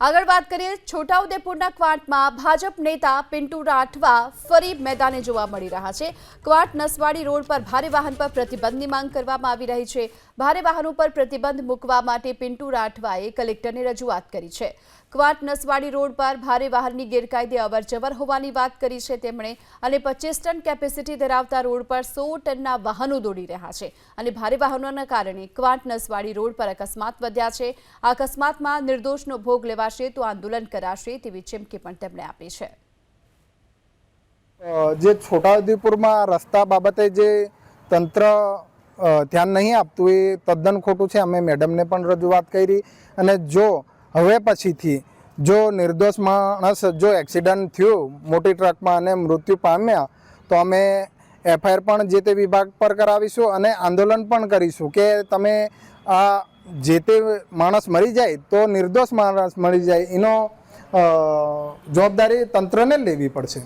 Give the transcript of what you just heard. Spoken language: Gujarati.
આગળ વાત કરીએ, છોટાઉદેપુરના ક્વાંટમાં ભાજપ નેતા પિન્ટુ રાઠવા ફરી મેદાને જોવા મળી રહ્યા છે. ક્વાંટ નસવાડી રોડ પર ભારે વાહન પર પ્રતિબંધની માંગ કરવામાં આવી રહી છે. ભારે વાહનો પર પ્રતિબંધ મૂકવા માટે પિન્ટુ રાઠવાએ કલેક્ટરને રજૂઆત કરી છે. ક્વાંટ નસવાડી રોડ પર ભારે વાહનની ગેરકાયદે અવરજવર હોવાની વાત કરી છે તેમણે અને પચીસ ટન કેપેસિટી ધરાવતા રોડ પર સો ટનના વાહનો દોડી રહ્યા છે અને ભારે વાહનોના કારણે ક્વાંટ નસવાડી રોડ પર અકસ્માત વધ્યા છે. આ અકસ્માતમાં નિર્દોષનો ભોગ લેવાશે તો આંદોલન કરાશે તેવી ચીમકી પણ તેમણે આપી છે. જે છોટાઉદેપુરમાં રસ્તા બાબતે જે તંત્ર ધ્યાન નહીં આપતું એ તદ્દન ખોટું છે. અમે મેડમને પણ રજૂઆત કરી અને જો હવે પછીથી જો નિર્દોષ માણસ જો એક્સિડન્ટ થયું મોટી ટ્રકમાં અને મૃત્યુ પામ્યા, તો અમે એફઆઈઆર પણ જે તે વિભાગ પર કરાવીશું અને આંદોલન પણ કરીશું કે તમે આ જે તે માણસ મરી જાય તો નિર્દોષ માણસ મરી જાય, એનો જવાબદારી તંત્રને લેવી પડશે.